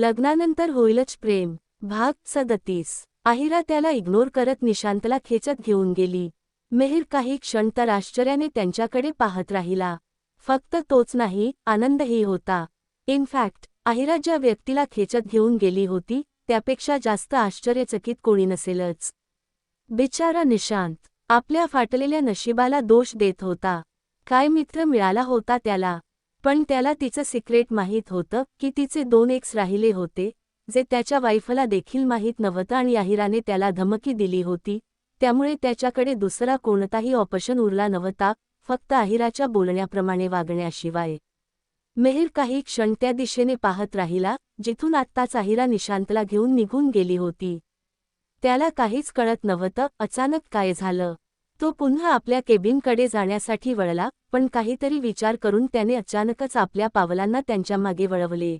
लग्नानंतर होईलच प्रेम. भाग सदतीस. आहिरा त्याला इग्नोर करत निशांतला खेचत घेऊन गेली. मेहर काही क्षण तर आश्चर्याने त्यांच्याकडे पाहत राहिला. फक्त तोच नाही आनंदही होता. इनफॅक्ट आहिरा ज्या व्यक्तीला खेचत घेऊन गेली होती त्यापेक्षा जास्त आश्चर्यचकित कोणी नसेलच. बिचारा निशांत आपल्या फाटलेल्या नशिबाला दोष देत होता. काय मित्र मिळाला होता त्याला? पण त्याला तिचं सिक्रेट माहीत होतं की तिचे दोन एक्स राहिले होते जे त्याच्या वाईफला देखील माहीत नव्हतं आणि आहिराने त्याला धमकी दिली होती त्यामुळे त्याच्याकडे दुसरा कोणताही ऑप्शन उरला नव्हता फक्त आहिराच्या बोलण्याप्रमाणे वागण्याशिवाय. मेहर काही क्षण त्या दिशेने पाहत राहिला जिथून आत्ताच आहिरा निशांतला घेऊन निघून गेली होती. त्याला काहीच कळत नव्हतं अचानक काय झालं. तो पुन्हा आपल्या केबिनकडे जाण्यासाठी वळला पण काहीतरी विचार करून त्याने अचानकच आपल्या पावलांना त्यांच्या मागे वळवले.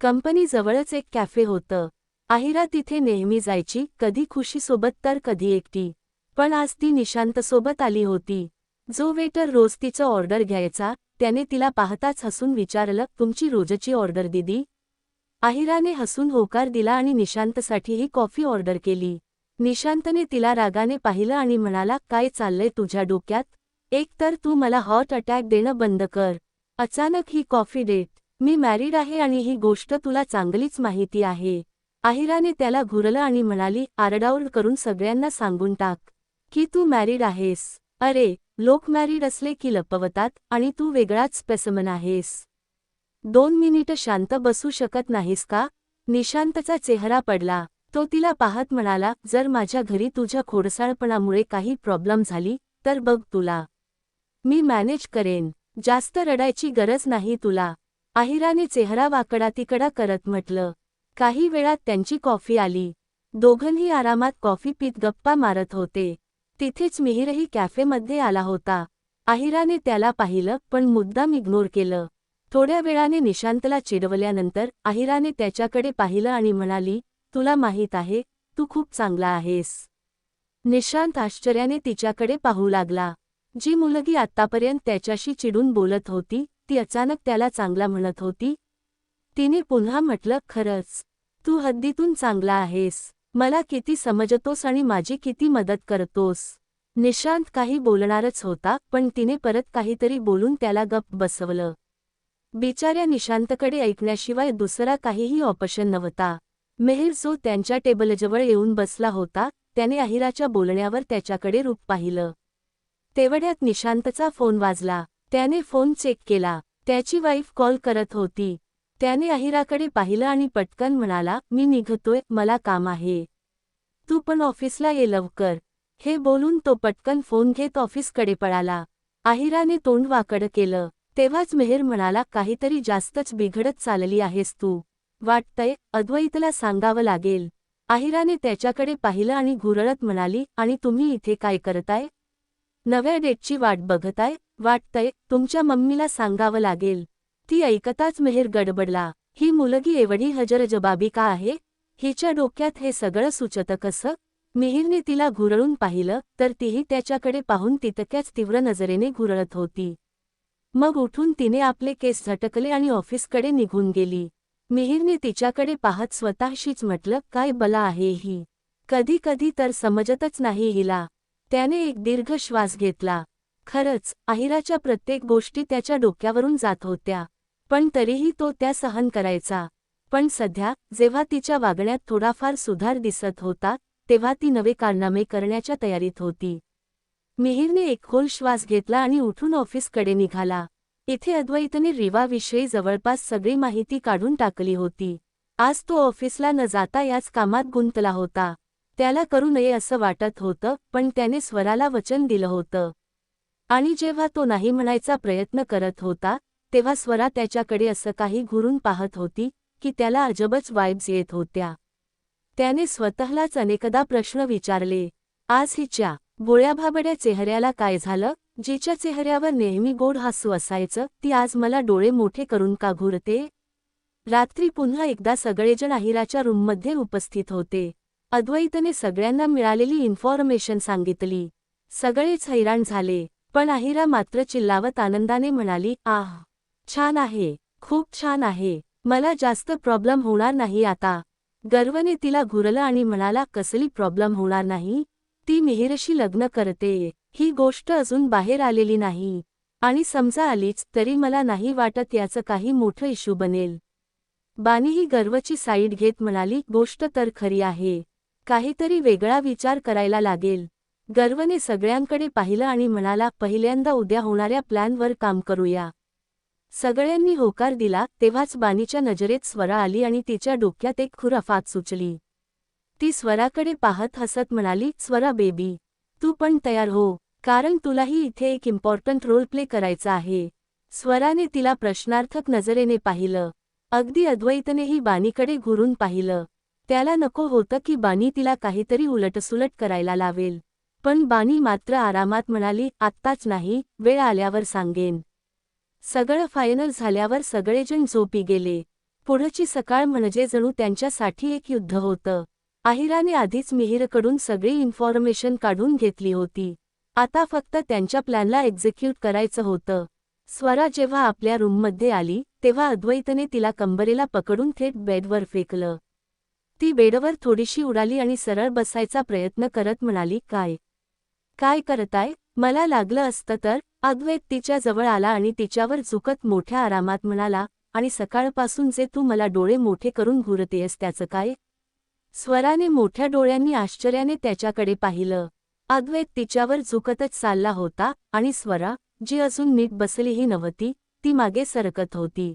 कंपनीजवळच एक कॅफे होतं. आहिरा तिथे नेहमी जायची कधी खुशीसोबत तर कधी एकटी. पण आज ती निशांतसोबत आली होती. जो वेटर रोज तिचं ऑर्डर घ्यायचा त्याने तिला पाहताच हसून विचारलं तुमची रोजची ऑर्डर दिदी? आहिराने हसून होकार दिला आणि निशांतसाठीही कॉफी ऑर्डर केली. निशांतने तिला रागाने पाहिलं आणि म्हणाला काय चाललंय तुझ्या डोक्यात? एक तर तू मला हॉट अटॅक देणं बंद कर. अचानक ही कॉफी डेट मी मॅरिड आहे आणि ही गोष्ट तुला चांगलीच माहिती आहे. आहिराने त्याला घुरलं आणि म्हणाली आरडाओरड करून सगळ्यांना सांगून टाक की तू मॅरिड आहेस. अरे लोक मॅरिड असले की लपवतात आणि तू वेगळाच स्पेसमन आहेस. दोन मिनिटं शांत बसू शकत नाहीस का? निशांतचा चेहरा पडला. तो तिला पाहत म्हणाला जर माझ्या घरी तुझ्या खोडसाळपणामुळे काही प्रॉब्लेम झाली तर बघ तुला. मी मॅनेज करेन. जास्त रडायची गरज नाही तुला. आहिराने चेहरा वाकडा तिकडा करत म्हटलं. काही वेळात त्यांची कॉफी आली. दोघंही आरामात कॉफी पीत गप्पा मारत होते. तिथेच मिहिरही कॅफेमध्ये आला होता. आहिराने त्याला पाहिलं पण मुद्दाम इग्नोर केलं. थोड्या वेळाने निशांतला चिडवल्यानंतर आहिराने त्याच्याकडे पाहिलं आणि म्हणाली तुला माहीत आहे तू खूप चांगला आहेस. निशांत आश्चर्याने तिच्याकडे पाहू लागला. जी मुलगी आत्तापर्यंत त्याच्याशी चिडून बोलत होती ती अचानक त्याला चांगला म्हणत होती. तिने पुन्हा म्हटलं खरंच तू हद्दीतून चांगला आहेस. मला किती समजतोस आणि माझी किती मदत करतोस. निशांत काही बोलणारच होता पण तिने परत काहीतरी बोलून त्याला गप्प बसवलं. बिचाऱ्या निशांतकडे ऐकण्याशिवाय दुसरा काहीही ऑप्शन नव्हता. मेहर जो त्यांच्या टेबलजवळ येऊन बसला होता त्याने अहिराच्या बोलण्यावर त्याच्याकडे रूप पाहिलं. तेवढ्यात निशांतचा फोन वाजला. त्याने फोन चेक केला. त्याची वाईफ कॉल करत होती. त्याने अहिराकडे पाहिलं आणि पटकन म्हणाला मी निघतोय मला काम आहे. तू पण ऑफिसला ये लवकर. हे बोलून तो पटकन फोन घेत ऑफिसकडे पळाला. आहिराने तोंड वाकड केलं. तेव्हाच मेहर म्हणाला काहीतरी जास्तच बिघडत चालली आहेस तू. वाटतंय अद्वैतला सांगावं लागेल. आहिराने त्याच्याकडे पाहिलं आणि घुरळत म्हणाली आणि तुम्ही इथे काय करताय? नव्या डेटची वाट बघताय? वाटतंय तुमच्या मम्मीला सांगावं लागेल. ती ऐकताच मेहर गडबडला. ही मुलगी एवढी हजरजबाबी का आहे? हिच्या डोक्यात हे सगळं सुचतं कसं? मिहिरने तिला घुरळून पाहिलं तर तीही त्याच्याकडे पाहून तितक्याच तीव्र नजरेने घुरळत होती. मग उठून तिने आपले केस झटकले आणि ऑफिसकडे निघून गेली. मिहिरने तिच्याकडे पाहत स्वतःशीच म्हटलं काय बला आहे ही? कधी कधी तर समजतच नाही हिला. त्याने एक दीर्घ श्वास घेतला. खरंच आहिराच्या प्रत्येक गोष्टी त्याच्या डोक्यावरून जात होत्या. पण तरीही तो त्या सहन करायचा. पण सध्या जेव्हा तिच्या वागण्यात थोडाफार सुधार दिसत होता तेव्हा ती नवे कारनामे करण्याच्या तयारीत होती. मिहिरने एक खोल श्वास घेतला आणि उठून ऑफिसकडे निघाला. इथे अद्वैतने रिवाविषयी जवळपास सगळी माहिती काढून टाकली होती. आज तो ऑफिसला न जाता याच कामात गुंतला होता. त्याला करू नये असं वाटत होतं पण त्याने स्वराला वचन दिलं होतं. आणि जेव्हा तो नाही म्हणायचा प्रयत्न करत होता तेव्हा स्वरा त्याच्याकडे असं काही घुरून पाहत होती की त्याला अजबच वाईब्स येत होत्या. त्याने स्वतःलाच अनेकदा प्रश्न विचारले आज हिच्या बोळ्याभाबड्या चेहऱ्याला काय झालं? जिच्या चेहऱ्यावर नेहमी गोड हासू असायचं ती आज मला डोळे मोठे करून का घुरते? रात्री पुन्हा एकदा सगळेजण अहिराच्या रूममध्ये उपस्थित होते. अद्वैतने सगळ्यांना मिळालेली इन्फॉर्मेशन सांगितली. सगळेच हैराण झाले पण अहिरा मात्र चिल्लावत आनंदाने म्हणाली आह छान आहे खूप छान आहे मला जास्त प्रॉब्लेम होणार नाही आता. गर्वने तिला घुरलं आणि म्हणाला कसली प्रॉब्लेम होणार नाही? ती मिहिरशी लग्न करते. ही गोष्ट अजून बाहेर आलेली नाही. आणि समजा आलीच तरी मला नाही वाटत याचं काही मोठं इश्यू बनेल. बानी ही गर्वची साईड घेत म्हणाली गोष्ट तर खरी आहे. काहीतरी वेगळा विचार करायला लागेल. गर्वने सगळ्यांकडे पाहिलं आणि म्हणाला पहिल्यांदा उद्या होणाऱ्या प्लॅनवर काम करूया. सगळ्यांनी होकार दिला तेव्हाच बानीच्या नजरेत स्वरा आली आणि तिच्या डोक्यात एक खुराफात सुचली. ती स्वराकडे पाहत हसत म्हणाली स्वरा बेबी तू पण तयार हो. कारण तुलाही इथे एक इम्पॉर्टंट रोल प्ले करायचा आहे. स्वराने तिला प्रश्नार्थक नजरेने पाहिलं. अगदी अद्वैतनेही बानीकडे घुरून पाहिलं. त्याला नको होतं की बानी तिला काहीतरी उलटसुलट करायला लावेल. पण बानी मात्र आरामात म्हणाली आत्ताच नाही वेळ आल्यावर सांगेन. सगळं फायनल झाल्यावर सगळेजण झोपी गेले. पुढची सकाळ म्हणजे जणू त्यांच्यासाठी एक युद्ध होतं. आहिराने आधीच मिहिरकडून सगळी इन्फॉर्मेशन काढून घेतली होती. आता फक्त त्यांच्या प्लॅनला एक्झिक्यूट करायचं होतं. स्वरा जेव्हा आपल्या रूममध्ये आली तेव्हा अद्वैतने तिला कंबरेला पकडून थेट बेडवर फेकलं. ती बेडवर थोडीशी उडाली आणि सरळ बसायचा प्रयत्न करत म्हणाली काय? काय करताय? मला लागलं असतं तर? अद्वैत तिच्या जवळ आला आणि तिच्यावर झुकत मोठ्या आरामात म्हणाला आणि सकाळपासून जे तू मला डोळे मोठे करून घुरतेयस त्याचं काय? स्वराने मोठ्या डोळ्यांनी आश्चर्याने त्याच्याकडे पाहिलं. अद्वैत तिच्यावर झुकतच चालला होता आणि स्वरा जी अजून नीट बसलीही नव्हती ती मागे सरकत होती.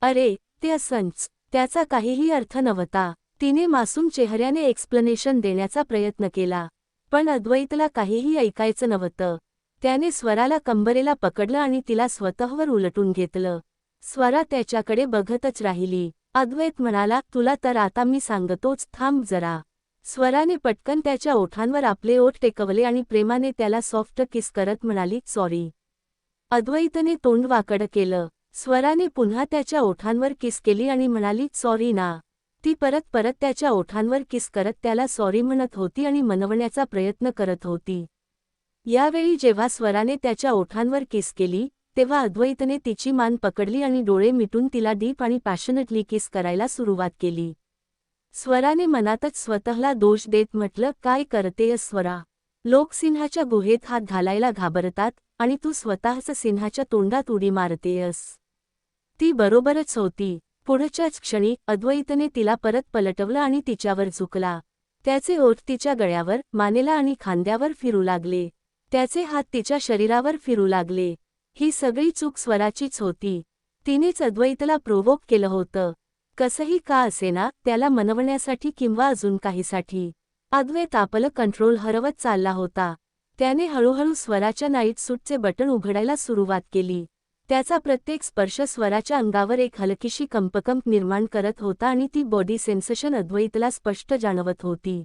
अरे ते असंच त्याचा काहीही अर्थ नव्हता. तिने मासूम चेहऱ्याने एक्सप्लेनेशन देण्याचा प्रयत्न केला. पण अद्वैतला काहीही ऐकायचं नव्हतं. त्याने स्वराला कंबरेला पकडलं आणि तिला स्वतःवर उलटून घेतलं. स्वरा त्याच्याकडे बघतच राहिली. अद्वैत म्हणाला तुला तर आता मी सांगतोच थांब जरा. स्वराने पटकन त्याच्या ओठांवर आपले ओठ टेकवले आणि प्रेमाने त्याला सॉफ्ट किस करत म्हणाली सॉरी. अद्वैतने तोंड वाकड केलं. स्वराने पुन्हा त्याच्या ओठांवर किस केली आणि म्हणाली सॉरी ना. ती परत परत त्याच्या ओठांवर किस करत त्याला सॉरी म्हणत होती आणि मनवण्याचा प्रयत्न करत होती. यावेळी जेव्हा स्वराने त्याच्या ओठांवर किस केली तेव्हा अद्वैतने तिची मान पकडली आणि डोळे मिटून तिला डीप आणि पॅशनेटली किस करायला सुरुवात केली. स्वराने मनातच स्वतःला दोष देत म्हटलं काय करतेय स्वरा? लोक सिंहाच्या गुहेत हात घालायला घाबरतात आणि तू स्वतःच सिन्हाच्या तोंडात उडी मारतेयस ती बरोबरच होती. पुढच्याच क्षणी अद्वैतने तिला परत पलटवलं आणि तिच्यावर झुकला. त्याचे ओठ तिच्या गळ्यावर मानेला आणि खांद्यावर फिरू लागले. त्याचे हात तिच्या शरीरावर फिरू लागले. ही सगळी चूक स्वराचीच होती. तिनेच अद्वैतला प्रोवोक केलं होतं. कसंही का असेना त्याला मनवण्यासाठी किंवा अजून काहीसाठी. अद्वैत आपलं कंट्रोल हरवत चालला होता. त्याने हळूहळू स्वराच्या नाईट सूटचे बटण उघडायला सुरुवात केली. त्याचा प्रत्येक स्पर्श स्वराच्या अंगावर एक हलकीशी कंपकंप निर्माण करत होता आणि ती बॉडी सेन्सेशन अद्वैतला स्पष्ट जाणवत होती.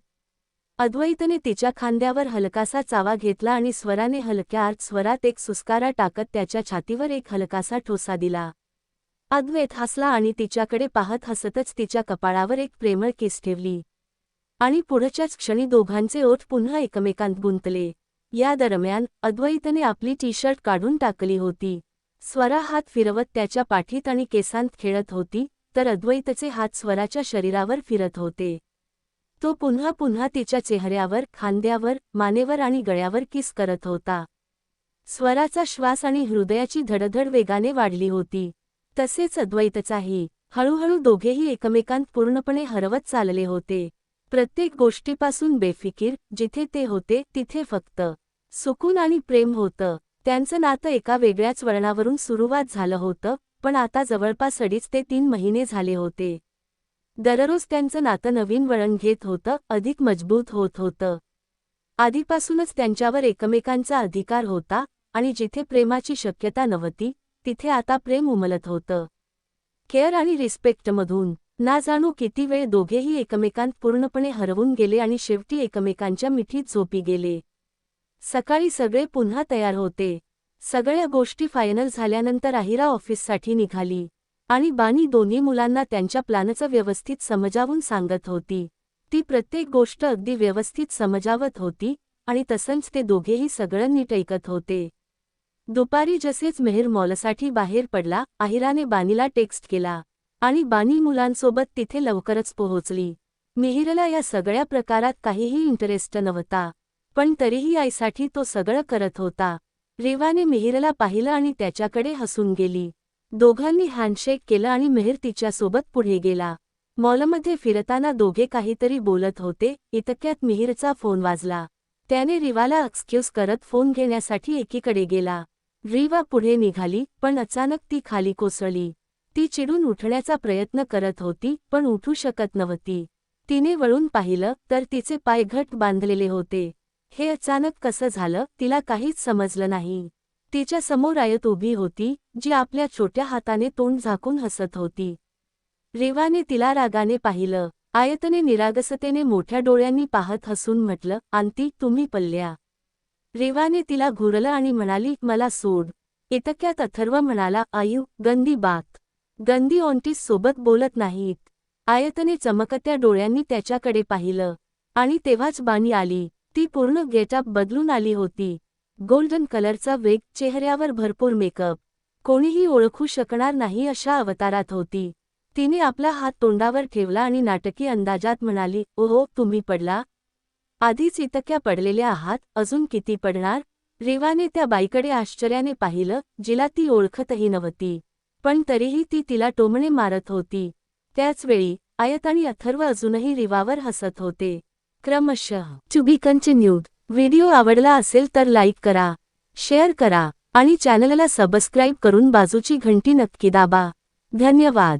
अद्वैतने तिच्या खांद्यावर हलकासा चावा घेतला आणि स्वराने हलक्या आर्ट स्वरात एक सुस्कारा टाकत त्याच्या छातीवर एक हलकासा ठोसा दिला. अद्वैत हसला आणि तिच्याकडे पाहत हसतच तिच्या कपाळावर एक प्रेमळ केस ठेवली. आणि पुढच्याच क्षणी दोघांचे ओठ पुन्हा एकमेकांत गुंतले. या दरम्यान अद्वैतने आपली टी शर्ट काढून टाकली होती. स्वरा हात फिरवत त्याच्या पाठीत आणि केसांत खेळत होती तर अद्वैतचे हात स्वराच्या शरीरावर फिरत होते. तो पुन्हा पुन्हा तिच्या चेहऱ्यावर खांद्यावर मानेवर आणि गळ्यावर किस करत होता. स्वराचा श्वास आणि हृदयाची धडधड वेगाने वाढली होती. तसेच अद्वैतचाही. हळूहळू दोघेही एकमेकांत पूर्णपणे हरवत चालले होते. प्रत्येक गोष्टीपासून बेफिकीर जिथे ते होते तिथे फक्त सुकून आणि प्रेम होतं. त्यांचं नातं एका वेगळ्याच वळणावरून सुरुवात झालं होतं पण आता जवळपास अडीच ते तीन महिने झाले होते. दररोज त्यांचं नातं नवीन वळण घेत होतं अधिक मजबूत होत होतं. आधीपासूनच त्यांच्यावर एकमेकांचा अधिकार होता आणि जिथे प्रेमाची शक्यता नव्हती तिथे आता प्रेम उमलत होतं. केअर आणि रिस्पेक्टमधून ना जाणू किती वेळ दोघेही एकमेकांत पूर्णपणे हरवून गेले आणि शेवटी एकमेकांच्या मिठीत झोपी गेले. सकाळी सगळे पुन्हा तयार होते. सगळ्या गोष्टी फायनल झाल्यानंतर आहिरा ऑफिससाठी निघाली. आणि बानी दोन्ही मुलांना त्यांच्या प्लॅनचं व्यवस्थित समजावून सांगत होती. ती प्रत्येक गोष्ट अगदी व्यवस्थित समजावत होती आणि तसंच ते दोघेही सगळं नीट ऐकत होते. दुपारी जसेच मेहर मॉलसाठी बाहेर पडला आहिराने बानीला टेक्स्ट केला आणि बानी मुलांसोबत तिथे लवकरच पोहोचली. मिहिरला या सगळ्या प्रकारात काहीही इंटरेस्ट नव्हता पण तरीही आईसाठी तो सगळं करत होता. रेवाने मिहिरला पाहिलं आणि त्याच्याकडे हसून गेली. दोघांनी हँडशेक केलं आणि मिहिर तिच्यासोबत पुढे गेला. मॉलमध्ये फिरताना दोघे काहीतरी बोलत होते इतक्यात मिहिरचा फोन वाजला. त्याने रिवाला एक्सक्यूज करत फोन घेण्यासाठी एकीकडे गेला. रिवा पुढे निघाली पण अचानक ती खाली कोसळली. ती चिडून उठण्याचा प्रयत्न करत होती पण उठू शकत नव्हती. तिने वळून पाहिलं तर तिचे पाय घट बांधलेले होते. हे अचानक कसं झालं तिला काहीच समजलं नाही. तिच्या समोर आयत उभी होती जी आपल्या छोट्या हाताने तोंड झाकून हसत होती. रेवाने तिला रागाने पाहिलं. आयतने निरागसतेने मोठ्या डोळ्यांनी पाहत हसून म्हटलं आंती तुम्ही पल्ल्या. रेवाने तिला घुरलं आणि म्हणाली मला सोड. इतक्यात अथर्व म्हणाला आयु गंदी बात. गंदी ऑन्टीस सोबत बोलत नाहीत. आयतने चमकत्या डोळ्यांनी त्याच्याकडे पाहिलं. आणि तेव्हाच बाणी आली. ती पूर्ण गेटअप बदलून आली होती. गोल्डन कलरचा वेग चेहऱ्यावर भरपूर मेकअप. कोणीही ओळखू शकणार नाही अशा अवतारात होती. तिने आपला हात तोंडावर ठेवला आणि नाटकी अंदाजात म्हणाली ओहो तुम्ही पडला? आधीच इतक्या पडलेल्या आहात अजून किती पडणार? रेवाने त्या बाईकडे आश्चर्याने पाहिलं जिला ती ओळखतही नव्हती. पण तरीही ती तिला टोमणे मारत होती. त्याचवेळी आयत आणि अथर्व अजूनही रिवावर हसत होते. क्रमशः चुबी कंटिन्यूड व्हिडिओ आवडला असेल तर लाईक करा शेअर करा आणि चॅनलला सबस्क्राईब करून बाजूची घंटी नक्की दाबा. धन्यवाद.